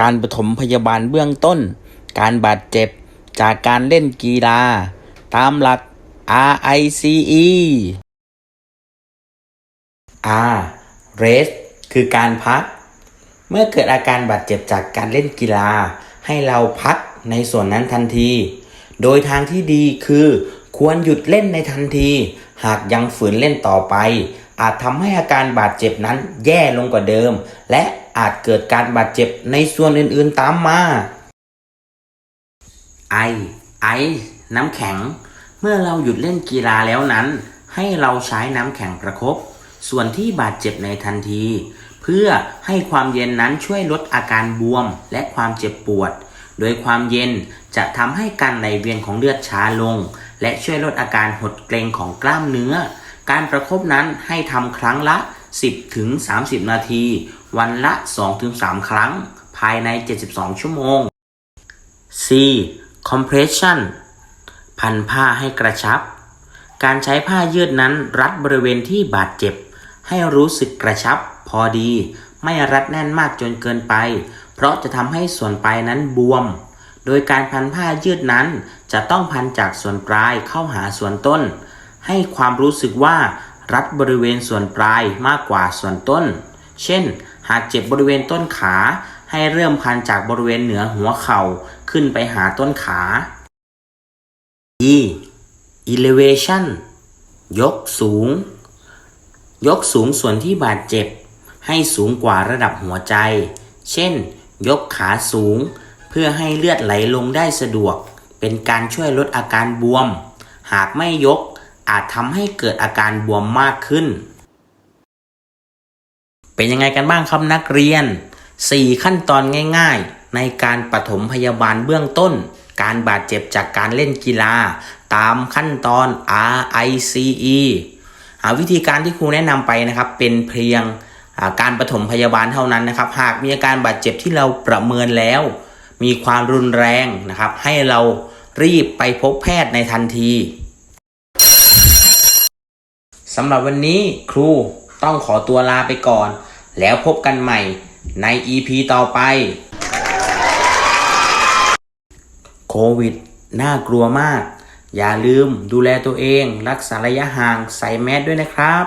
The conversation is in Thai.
การปฐมพยาบาลเบื้องต้น การบาดเจ็บจากการเล่นกีฬา ตามหลัก RICE R rest คือการพัก เมื่อเกิดอาการบาดเจ็บจากการเล่นกีฬา ให้เราพักในส่วนนั้นทันที โดยทางที่ดีคือควรหยุดเล่นในทันที หากยังฝืนเล่นต่อไป อาจทำให้อาการบาดเจ็บนั้นแย่ลงกว่าเดิม และอาจเกิดการบาดเจ็บในส่วนอื่นๆตามมาไอไอน้ำแข็ง เมื่อเราหยุดเล่นกีฬาแล้วนั้น ให้เราใช้น้ำแข็งประคบส่วนที่บาดเจ็บในทันที เพื่อให้ความเย็นนั้นช่วยลดอาการบวมและความเจ็บปวด โดยความเย็นจะทำให้การไหลเวียนของเลือดช้าลง และช่วยลดอาการหดเกร็งของกล้ามเนื้อ การประคบนั้นให้ทำครั้งละ 10ถึง30 นาที วันละ 2-3 ครั้ง ภายใน 72 ชั่วโมง C compression พันผ้าให้กระชับ การใช้ผ้ายืดนั้นรัดบริเวณที่บาดเจ็บ ให้รู้สึกกระชับ พอดี ไม่รัดแน่นมากจนเกินไป เพราะจะทำให้ส่วนปลายนั้นบวม โดยการพันผ้ายืดนั้นจะต้องพันจากส่วนปลายเข้าหาส่วนต้น ให้ความรู้สึกว่ารัดบริเวณส่วนปลายมากกว่าส่วนต้น เช่น หากเจ็บบริเวณต้นขาให้เริ่มพันจากบริเวณเหนือหัวเข่าขึ้นไปหาต้นขา E elevation ยกสูง ยกสูงส่วนที่บาดเจ็บ ให้สูงกว่าระดับหัวใจ เช่น ยกขาสูง เพื่อให้เลือดไหลลงได้สะดวก เป็นการช่วยลดอาการบวม หากไม่ยก อาจทำให้เกิดอาการบวมมากขึ้น เป็นยังไงกันบ้างครับนักเรียน 4 ขั้นตอนง่าย ๆ ในการปฐมพยาบาลเบื้องต้น การบาดเจ็บจากการเล่นกีฬา ตามขั้นตอน RICE อ่าวิธีการที่ครูแนะนำไปนะครับ เป็นเพียงาการปฐมพยาบาลเท่านั้นนะครับ หากมีอาการบาดเจ็บที่เราประเมินแล้ว มีความรุนแรงนะครับ ให้เรารีบไปพบแพทย์ในทันที สำหรับวันนี้ครูต้องขอตัวลาไปก่อน แล้วพบกันใหม่ใน EP ต่อไป โควิด น่ากลัวมาก อย่าลืมดูแลตัวเอง รักษาระยะห่างใส่แมสด้วยนะครับ